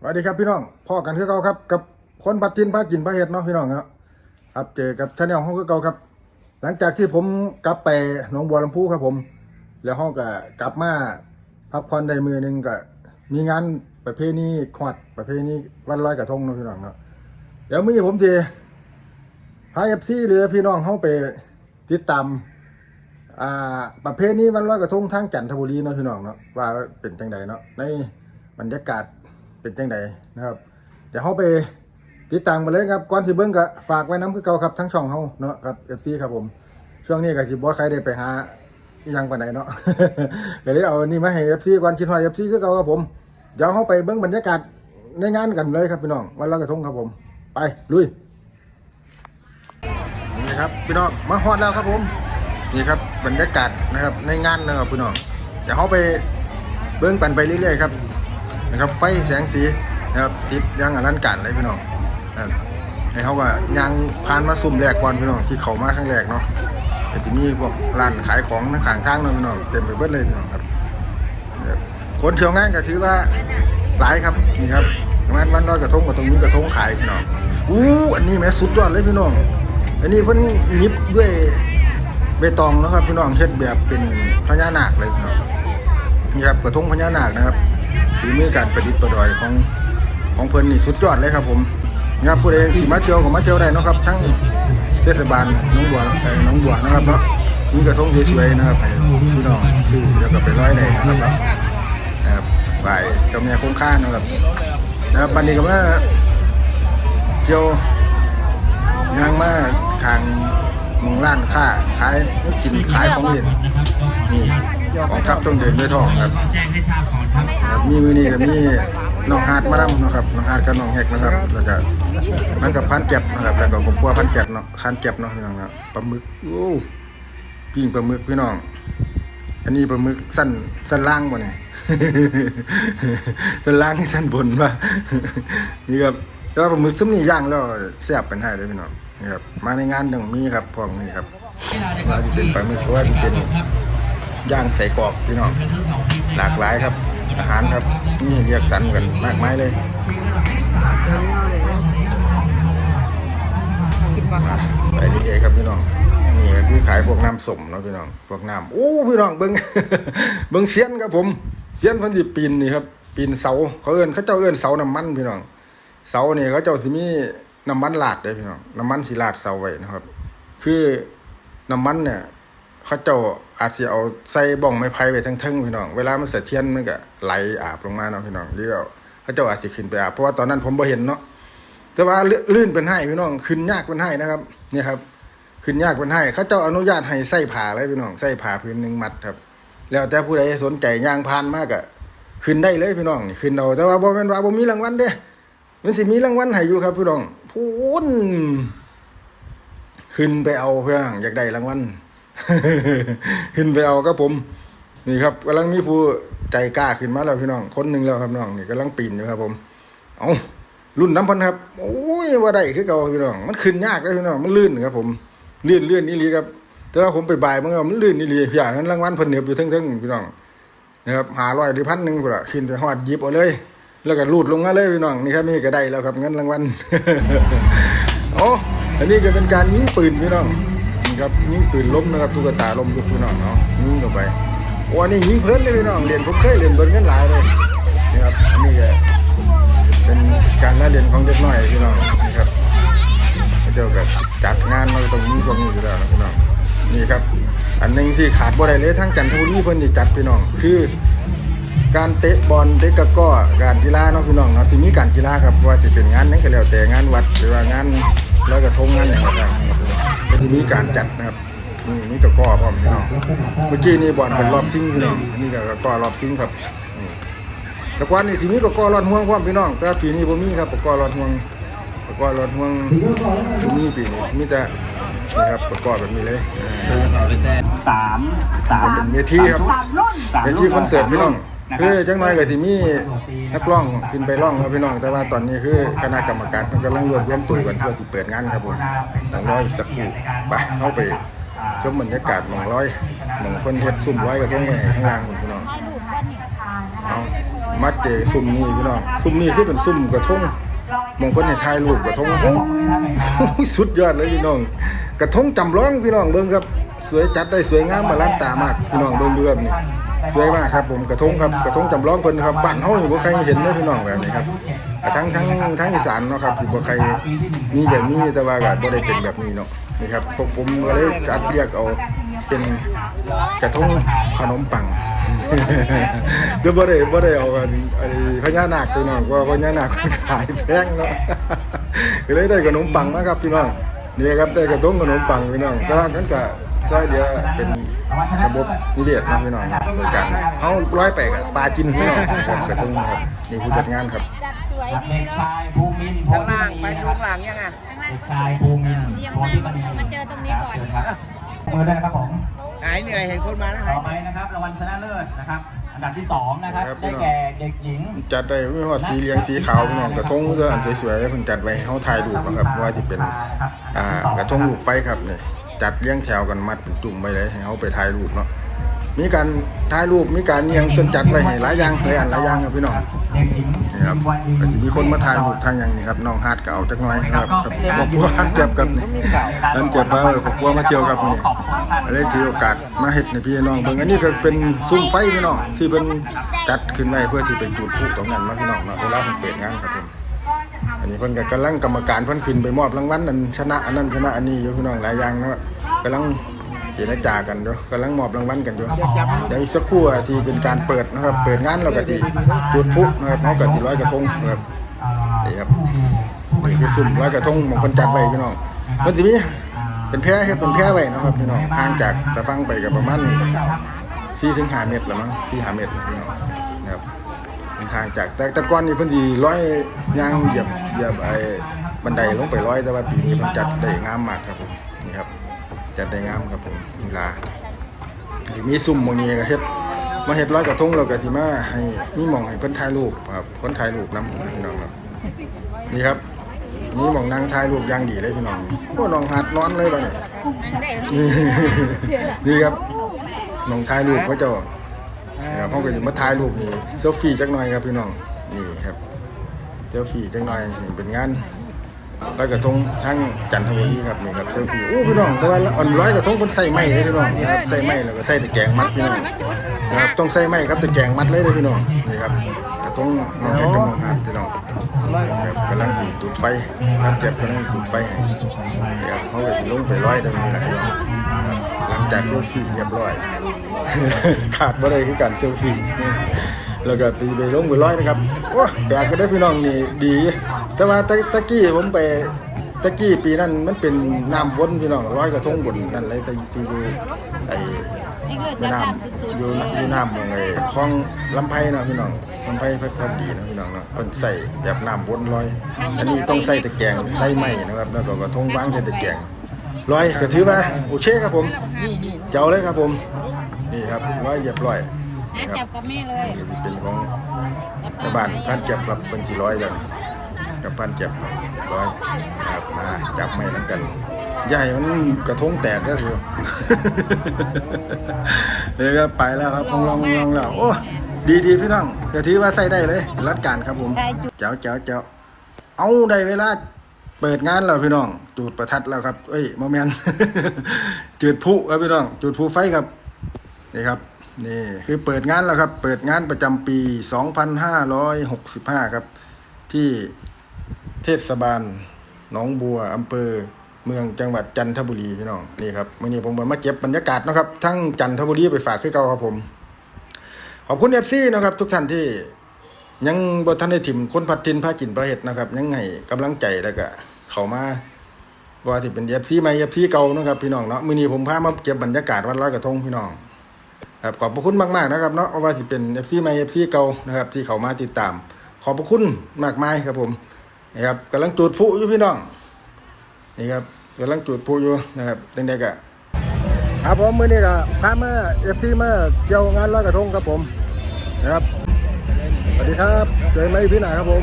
สวัสดีครับพี่น้องพ่อกันคือเก่าครับกับคนปัดทินพากินพาเห็ดเนาะพี่น้องครับครับเจอกับชาแนลห้องคือเก่าครับ หลังจากที่ผมกลับไปหนองบัวลำพูครับผม แล้วห้องก็กลับมาพักผ่อนได้มือหนึงก็ มีงานประเพณีขวัดประเพณีวันลอยกระทงเนาะพี่น้องเนาะเดี๋ยวมือผมจะพาเอฟซีหรือพี่น้องเข้าไปติดตามอ่าประเพณีวันลอยกระทงทางจันทบุรีเนาะพี่น้องเนาะว่าเป็นจังใดเนาะในบรรยากาศ เป็นจังใดนะครับ เดี๋ยวเขาไปติดตามมาเลยครับก่อนสิเบิ้งก็ฝากไว้น้ำคือเก่าครับทั้งช่องเขาเนาะครับเอฟซีครับผม ช่วงนี้ก็สิบ่ใครได้ไปหาอิหยังปานใดเนาะ ก็เลยเอาอันนี่มาให้เอฟซีก่อนคิดว่าเอฟซีคือเก่าครับผมเดี๋ยวเขาไปเบิ้งบรรยากาศในงานกันเลยครับพี่น้องวันลอยกระทงครับผม ไปลุยนี่ครับพี่น้องมาฮอดแล้วครับผมนี่ครับบรรยากาศนะครับในงานนะครับพี่น้องเดี๋ยวเขาไปเบิ้งปันไปเรื่อยๆครับ นะครับไฟแสงสีนะครับติดยังอลังการเลยพี่น้องนะครับให้เขาว่ายางผ่านมาซุ่มแรกก่อนพี่น้องที่เขามาครั้งแรกเนาะแต่ที่มีพวกร้านขายของทั้งข้างทางเนาะพี่น้องเต็มไปเบิดเลยพี่น้องครับคนเที่ยวงานก็ถือว่าหลายครับนี่ครับงานวันลอยกระทงกับตรงนี้กระทงขายพี่น้องอู้อันนี้แม่สุดยอดเลยพี่น้อง อันนี้เพิ่นยิบด้วยใบตองนะครับพี่น้องเฮ็ดแบบเป็นพญานาคเลยพี่น้องนี่ครับกระทงพญานาคนะครับ ฝีมือการประดิษฐ์ประดอยของของเพิ่นนี่สุดยอดเลยครับผมนะครับผู้ใดสิมาเที่ยวก็มาเที่ยวได้นะครับ ทั้งเทศบาลหนองบัวเอ่องบัวนะครับเนาะมีกระทงสวยๆนะครับให้พี่น้องซื้อแล้วก็ไปร้อยได้นะครับนะครับบ่ายเจ้าแม่คงค่านะครับนะครับบัดนี้ก็มาเที่ยวยางมาทางมองร้านค้าขายกินขายของเล่นนี่ของทับต้องเดินด้วยทองครับแจ้งให้ทราบก่อน ครับมีมือนี่ก็มีน้องฮาร์ดมาดำนะครับน้องฮาร์ดกับน้องแฮกนะครับ แล้วก็มันกับพันเจ็บนะครับแล้วก็ผมปัวพันเจ็บเนาะคันเจ็บเนาะพี่น้องครับปลาหมึกโอ้ปิ้งปลาหมึกพี่น้อง อันนี้ปลาหมึกสั้นสั้นล่างบ่เนี่ยสั้นล่างสั้นบนป่ะนี่ครับแต่ว่าปลาหมึกซุ้มนี่ย่างแล้วแซ่บเป็นให้เลยพี่น้องนี่ครับมาในงานต้องมีครับพวกนี้ครับว่าจะเป็นปลาหมึกว่าจะเป็นย่างใส่กรอบพี่น้องหลากหลายครับ อาหารครับ นี่เรียกสรรกันมากมายเลยอะไปนี่เองครับพี่น้องนี่ก็คือขายพวกน้ำสมเนาะพี่น้องพวกน้ำโอ้พี่น้องเบิ้งเบิ้งเสียนครับผมเสียนเพันธิปีนนี่ครับปีนเสาเขาเอิ้นเขาเจ้าเอิ้นเสาน้ำมันพี่น้อง เสานี่เขาเจ้าสิมีน้ำมันลาดเลยพี่น้องน้ำมันสิลาดเสาไว้นะครับ คือน้ำมันเนี่ย เขาเจ้าอาจจะเอาใส่บ้องไม้ไผ่ไปทั้งๆพี่น้อง เวลามันเสถียรมันก็ไหลอาบลงมาเนาะพี่น้องหรือเอาเขาเจ้าอาจจะขึ้นไปอาบเพราะว่าตอนนั้นผมบ่เห็นเนาะแต่ว่าลื่นเป็นให้พี่น้องขึ้นยากเป็นให้นะครับเนี่ยครับ ขึ้นยากเป็นให้เขาเจ้าอนุญาตให้ใส่ผ้าเลยพี่น้องใส่ผ้าพื้นหนึ่งมัดครับ แล้วแต่ผู้ใดสนใจยางพานมากอะขึ้นได้เลยพี่น้องขึ้นเอาแต่ว่าบ่แม่นว่าบ่มีรางวัลเด้มันสิมีรางวัลให้อยู่ครับพี่น้องพูนขึ้นไปเอาเพื่อนอยากได้รางวัล ขึ้นไปเอาครับผม นี่ครับกำลังมีผู้ใจกล้าขึ้นมาแล้วพี่น้อง คนหนึ่งแล้วครับน้องนี่กำลังปีนอยู่ครับผม เอารุ่นน้ำพันครับโอ้ยว่าได้คือเก่าพี่น้อง มันขึ้นยากเลยพี่น้องมันลื่นครับ ผมเลื่อนเลื่อนนี่ลีครับ แต่ว่าผมไปบ่ายมันก็มันลื่นนี่ลีอย่างนั้นรางวัลพิ่นเหนียบอยู่เทั้งๆพี่น้องนะครับหาร้อยหรือพันหนึ่งพุ่นละขึ้นไปหอดยิบเอาเลย แล้วก็รูดลงมาเลยพี่น้องนี่ครับนี่ก็ได้แล้วครับเงินรางวัลโอ้อันนี้ก็เป็นการยิงปืนพี่น้อง ครับยิงปืนล้มนะครับตุ๊กตาล้มอยู่พี่น้องเนาะยิงเข้าไปโอ้อันนี้ยิงเพลินเลยพี่น้องเรียนผมเคยเรียนเบิร์เงินหลายเลยนี่ครับอันนี้ก็เป็นการละเรียนของเด็กน้อยพี่น้องนี่ครับเขาเจ้าก็จัดงานมาตรงนี้ตรงนี้อยู่แล้วนะพี่น้องนี่ครับ อันหนึงที่ขาดบ่ได้เลยทั้งจันทบุรีเพิ่นนี่จัดพี่น้องคือการเตะบอลเตะกระก้อการกีฬาเนาะพี่น้องเนาะสิมีการกีฬาครับว่าสิเป็นงานนั้นก็แล้วแต่งานวัดหรือว่างาน ลอยกระทงงานอย่างไรก็จะมีการจัดนะครับนี่มีกะก้อพร้อมพี่น้องเมื่อกี้นี่บอลเป็นรอบซิงพี่น้องอันนี้ก็กะก้อรอบซิงครับนี่แต่ก่อนนี่สิมีกะก้อรอดห่วงพร้อมพี่น้อง แต่ว่าปีนี้บ่มีครับกะก้อรอดห่วงกะก้อรอดห่วงบ่มีปีนี้มีแต่นี่ครับกะก้อแบบนี้เลยอ่าสามสามเป็นเวทีครับสามในรุ่ที่คอนเสิร์ตพี่น้อง นะคคืรับ อจังน้อยก็สิมีนักร้องขึ้นไปร้องแล้วพี่น้องแต่ว่าตอนนี้คือคณะกรรมการเพิ่นกำลังรวบรวมตัวกันเพื่อสิเปิดงานครับผมต้องรออีกสักครู่ไปเอาไปชมบรรยากาศหมองร้อยหมองเพิ่นเฮ็ดซุ่มร้อยกระทงไว้ข้างล่างพุ่นพี่น้องเอามาเจอซุ่มนี่พี่น้องซุ่มนี่คือเป็นซุ่มกระทงมองคนให้ถ่ายรูปกระทงโอ้ยสุดยอดเลยพี่น้อง กระทงจำลองพี่น้องเบิ่งครับสวยจัดได้สวยงามมาล้านตามากพี่น้องเบิ่งดูครับนี่ สวยมากครับผมกระทงครับกระทงจำลองเพิ่นครับบ้านเฮานี่บ่ใครเห็นเลยพี่น้องแบบนี้ครับอะทั้งทั้งทั้งอีสานเนาะครับสิบ่ใครมีแบบนี้แต่ว่าก็บ่ได้เป็นแบบนี้เนาะนี่ครับพวกผมก็เลยจัดเรียกเอาเป็นกระทงขนมปังเดี๋ยวบ่ได้บ่ได้เอากันไอ้พญานาคพี่น้องว่าพญานาคมันขายแพงเนาะก็เลยได้ขนมปังมาครับพี่น้องนี่ครับได้กระทงขนมปังพี่น้องแต่ว่านั้นก็ซอยเดียวเป็น ระบบนิเวศนะพี่น้องเหมือนกันเอาร้อยไปกับปลากินพี่น้องครับกระทงครับนี่ผู้จัดงานครับจัดสวยครับดีเด็กเนาะชายภูมินทร์โพข้างธิล่างมณีไปนะคดูรับข้างหลังยังอะข้างล่างเด็กชายภูมินทร์เรียงโพมาธิมณีมาเจอตรงนี้ก่อนเชิญครับมือด้วยนะครับผมหายเหนื่อยเห็นคนมาแล้วต่หาอยไปนะครับรางวัลชนะเลิศนะครับอันดับที่สองนะครับครับได้แก่เด็กหญิงจัดได้ไม่ว่าสีเหลืองสีขาวพี่น้องกระทงเสื้ออันสวยๆแล้วเพิ่นจัดไว้เฮาถ่ายรูปนะครับว่าจะเป็นอ่ากระทงลูกไฟครับนี่ จัดเรียงแถวกันมัดจุ่มไว้เลยให้เฮาไปถ่ายรูปเนาะมีการถ่ายรูปมีการเรียงจนจัดไว้ให้หลายอย่างหลายอันหลายอย่างครับพี่น้องนี่ครับก็จะมีคนมาถ่ายรูปทางอย่างนี้ครับน้องฮาร์ดก็เอาจักหน่อยครับครับครอบครัวฮัดเจ็บครับนี่ฮัดเจ็บพาครอบครัวมาเที่ยวครับนี่เลยถือโอกาสมาเฮ็ดในพี่น้องเบิ่งอันนี้ก็เป็นซุ้มไฟพี่น้องที่เป็นจัดขึ้นไว้เพื่อที่ไปจุดพลุตรงนั้นเนาพี่น้องเนาะเวลาเพิ่นเปิดงานครับผม นนี้เพิ่นก็กำลังกรรมการเพิ่นขึ้นไปมอบรางวัลนั่นชนะอันนั้นชนะอันนี้อยู่พี่น้องหลายอย่างนะครับกำลังเจรจากันอยู่กำลังมอบรางวัลกันอยู่เดี๋ยวอีกสักครู่อะที่เป็นการเปิดนะครับเปิดงานเราก็สิจุดพลุนะครับเฮาก็สิลอยกระทงนะครับนี่ครับนี่คือซุ่มร้อยกระทงของคนจัดไว้พี่น้องมันสิมีเป็นแพร่เฮ็ดเป็นแพร่ไว้นะครับพี่น้องห่างจากตะฟังไปก็ประมาณ4ถึง5เมตรละมั้ง4 5เมตรนะพี่น้องนะครับมันห่างจากแต่ต่ก่อนนี่เพิ่นสิร้อยยางเหยียบ เหยียบไอ้บันไดลงไปร้อยแต่ว่าปีนี้เพิ่นจัดได้งามมากครับผมนี่ครับ จัดได้งามครับผมกีฬาสิมีซุ่มหมื้นี้ก็เฮ็ดมาเฮ็ดร้อยกระทงแล้วก็สิมาให้มีหม่องให้เพิ่นถ่ายรูปครับคนถ่ายรูปนํพี่น้องครับนี่ครับนี่มองนั่งถ่ายรูปอย่างดีเลยพี่น้องโอ้น้องหัดนอนเลยบ่เนี่ยนั่งได้เนาะนี่นี่ครับน้องถ่ายรูปเขาเจ้านะครับเขาก็จะมาถ่ายรูปนี่เซลฟี่จักหน่อยครับพี่น้องนี่ครับเซลฟี่จักหน่อยนี่เป็นงานร้อยกระทงทั้งจันทบุรีครับนี่ครับเซลฟี่โอ้พี่น้องแต่ว่าอ่อนร้อยกระทงคนใส่ไม้เลยพี่น้องนี่ครับใส่ไม้แล้วก็ใส่ตะแกรงมัดพี่น้องนะครับต้องใส่ไม้ครับตะแกรงมัดเลยเลยพี่น้องนี่ครับกระทงน้องเล็กกับน้องหัดพี่น้องครับกำลังสิจุดไฟครับเจ็บกำลังจุดไฟให้นี่ครับเขาก็สิลงไปร้อยตรงนี้แหละครับหลังจากเซลฟี่เรียบร้อย ขาดบ่ได้คือการเซลฟี่ แล้วก็สีไปลงไปร้อยนะครับโอ้แปลกก็ได้พี่น้องนี่ดี แต่ว่าตะตะกี้ผมไปตะกี้ปีนั้นมันเป็นน้ำวนพี่น้องร้อยกระทงบนนั่นเลยแต่ที่อยู่ไอ้แม่น้ำอยู่อยู่น้ำมองไอ้คลองลำไผ่นะพี่น้องลำไผ่เพิ่นพอดีนะพี่น้องเนาะเพิ่นใส่แบบน้ำวนลอย อันนี้ต้องใส่ตะแกรงใส่ไม้นะครับแล้วก็กระทงวางใส่ตะแกรงลอยก็ถือว่าโอเคครับผมเจ้าเลยครับผมนี่ครับร้อยเรียบร้อย อะนี่คจัรับบกับแม่เลยนี่เป็นของชาวบ้านพันเจ็บครับเป็นสี่ร้อยแบบกับพันเจ็บครับร้อยนะครับมาจับไม้นั้นกันใหญ่มันกระทงแตกแล้วสิเดี๋ยวก็ไปแล้วครับลองลองลองแล้วโอ้ดีดีพี่น้องก็ถือว่าใส่ได้เลย รัดการครับผมได้จุดเจ้าเจ้าเจ้าเอาได้เวลาเปิดงานแล้วพี่น้อง จุดประทัดแล้วครับ เอ้ยโมเมนจุดพลุครับพี่น้อง จุดพลุไฟครับนี่ครับ นี่คือเปิดงานแล้วครับ เปิดงานประจำปี 2565 ครับ ที่เทศบาลหนองบัวอำเภอเมืองจังหวัดจันทบุรีพี่น้องนี่ครับมื่อนี้ผมมาเก็บบรรยากาศนะครับ ทั้งจันทบุรีไปฝากให้เก่าครับผม ขอบคุณเอฟซีนะครับ ทุกท่านที่ยังบทันได้ถิ่มคนพัดทินพาจินพาเห็ดนะครับ ยังไงกำลังใจแล้วก็เข้ามาว่าที่เป็นเอฟซีใหม่เอฟซีเก่านะครับพี่น้องเนาะมื้อนี้ผมพามาเก็บบรรยากาศวันลอยกระทงพี่น้อง ครับขอบพระคุณมากๆนะครับเนาะว่าสิเป็นเอฟซีใหม่เอฟซีเก่านะครับที่เข้ามาติดตาม ขอบพระคุณมากมายครับผมนี่ครับกำลังจุดพลุอยู่พี่น้องนี่ครับกำลังจุดพลุอยู่นะครับเด็กๆอะครับผมมือนี้ก็พาเมาเอฟซีมาเที่ยวงานลอยกระทงครับผมนะครับสวัสดีครับเจอไหมพี่หนาครับผม